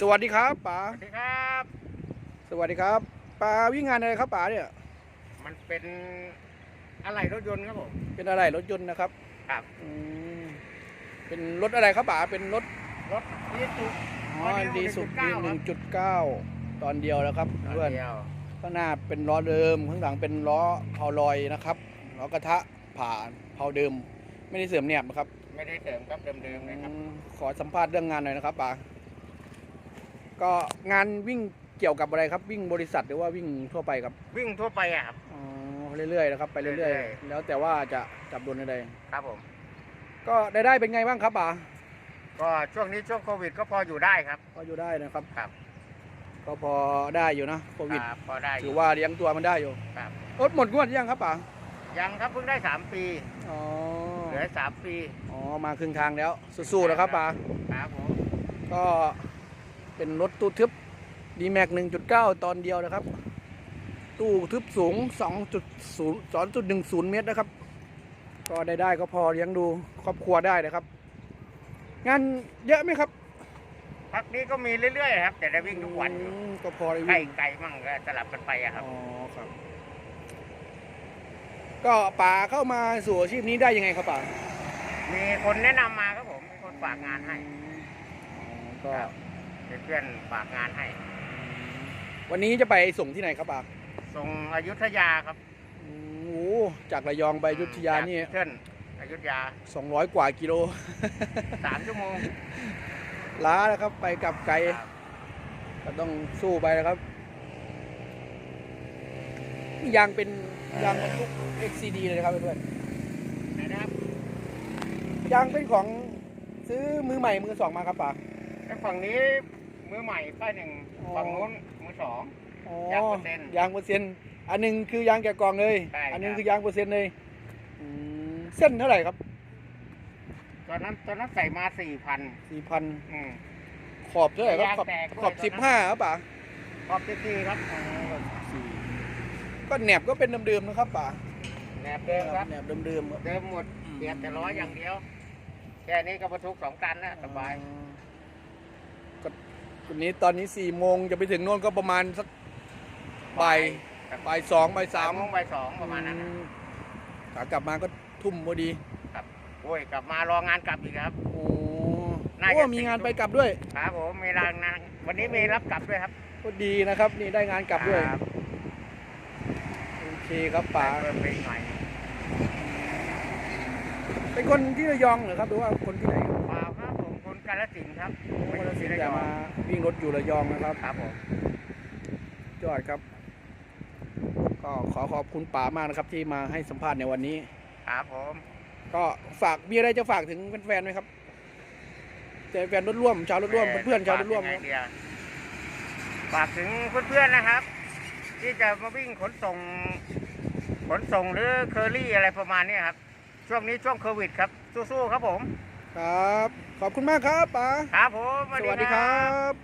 สวัสดีครับป๋าสวัสดีครับ สวัสดีครับป๋าวิ่งงานอะไรครับป๋าเนี่ย มันเป็นอะไรรถยนต์ครับผม เป็นอะไรรถยนต์นะครับครับ อืมเป็นรถอะไรครับป๋าเป็นรถรถอีซูอ๋อดีสุด1.9ดีหนึ่งจุดเก้าตอนเดียวแล้วครับเพื่อนเดียวข้างหน้าเป็นล้อเดิมข้างหลังเป็นล้อเผาลอยนะครับล้อกระทะผ่านเผาเดิม ไม่ได้เสื่อมแนบนะครับ ไม่ได้เสริมครับเดิมๆเลยครับอืมขอสัมภาษณ์เรื่องงานหน่อยนะครับป๋า ก็งานวิ่งเกี่ยวกับอะไรครับ วิ่งบริษัทหรือว่าวิ่งทั่วไปครับวิ่งทั่วไปอะครับ อ๋อเรื่อยๆนะครับไปเรื่อยเรื่อยๆ แล้วแต่ว่าจะจับโดนอะไรครับผม ก็ได้ได้เป็นไงบ้างครับป๋าก็ช่วงนี้ช่วงโควิดก็พออยู่ได้ครับ ก็อยู่ได้นะครับ ครับ ก็พอได้อยู่นะโควิดครับพอได้อถืยู่ อว่าเลี้ยงตัวมันได้อยู่ครับ รถหมดงวดยังครับป๋ายังครับเพิ่งได้สามปีอ๋อเหลือสามปี อ๋อมาครึ่งทางแล้วสู้ๆแล้วครับป๋าครับผมก็ เป็นรถตู้ทึบดีแม็กหนึ่งจุดเก้าตอนเดียวนะครับ ตู้ทึบสูงสองจุดศูนย์สองจุดหนึ่งศูนย์เมตรนะครับ ก็ได้ได้ก็พอเลี้ยงดูครอบครัวได้นะครับ งานเยอะไหมครับพักนี้ก็มีเรื่อยๆครับ แต่ได้วิ่งทุกวันอยู่อืมก็พอได้ไก่วิ่งไก่มั่งก็สลับกันไปอะครับ อ๋อครับ ก็ป๋าเข้ามาสู่อาชีพนี้ได้ยังไงครับป๋ามีคนแนะนำมาครับผมมีคนฝากงานให้อ๋อก็ครับ เป็นเพื่อนฝากงานให้ วันนี้จะไปส่งที่ไหนครับป๋าส่งอยุธยาครับอืมโอ้จากระยองไปอยุธยานี่เพื่อนอยุธยา 200 กว่ากิโล สามชั่วโมงล้าแล้วครับ ไปกลับไกลครับก็ต้องสู้ไปนะครับนี่ยางเป็นยางบรรทุก XCD เลยนะครับเพื่อนไหนนะครับๆยางเป็นของซื้อมือใหม่มือสองมาครับป๋าแล้วฝั่งนี้ มือใหม่ป้ายหนึ่งอ๋อฝั่งนู้นมือสองอ๋อยางเปอร์เซ็นต์ ยางเปอร์เซ็นต์อันหนึงคือยางแกะกล่องเลย ใช่อันหนึงครับคือยางเปอร์เซ็นต์เลยอืมเส้นเท่าไหร่ครับตอนนั้นตอนนั้นใส่มาสี่พันสี่พันอืม ขอบเท่าไหร่ครับยางขอบแตกด้วยขอบตอนนั้นสิบห้าครับป๋าขอบที่สี่ครับก็แหนบก็เป็นเดิมๆนะครับป๋าแหนบเดิมครับ แหนบเดิมๆครับ เดิมหมดเปลี่ยนแต่ล้ออย่างเดียว แค่นี้ก็บรรทุกสองตันแล้วสบายอ๋อก็ วันนี้ตอนนี้สี่โมงจะไปถึงโน่นก็ประมาณสักบ่ายครับ บ่ายสองบ่ายสาสามมโมงบ่ายสองประมาณนั้นอืนะมขากลับมาก็ทุ่มพอดีโอ้ยกลับมารองานกลับอีกครับ โอ้น่าจะ โอ้มีงานไปกลับด้วยครับผมมีรางงานวันนี้มีรับกลับด้วยครับก็ดีนะครับ นี่ได้งานกลับด้วยครับโอเคครับป๋าเพิ่มไปอีกหน่อย เป็นคนที่ระยองเหรอครับหรือว่าคนที่ไหนเปล่าครับผมคนกาล สินธุ์ครับคนละสินระแต่ยองมาวิ่งรถอยู่ระยองนะครับครับผมยอดครับ ก็ขอขอบคุณป๋ามากนะครับ ที่มาให้สัมภาษณ์ในวันนี้ครับผม ก็ฝากมีอะไรจะฝากถึงแฟนๆไหมครับแฟนๆรถร่วมชาวรถร่วมเพื่อนๆชาวรถร่วมฝากยังไงดีอะฝากถึงเพื่อนๆนะครับ ที่จะมาวิ่งขนส่ง ขนส่งหรือเคอรี่อะไรประมาณนี้ครับ ช่วงนี้ช่วงโควิดครับ สู้ๆครับผม ครับ ขอบคุณมากครับป๋าครับผมสวัสดีครับ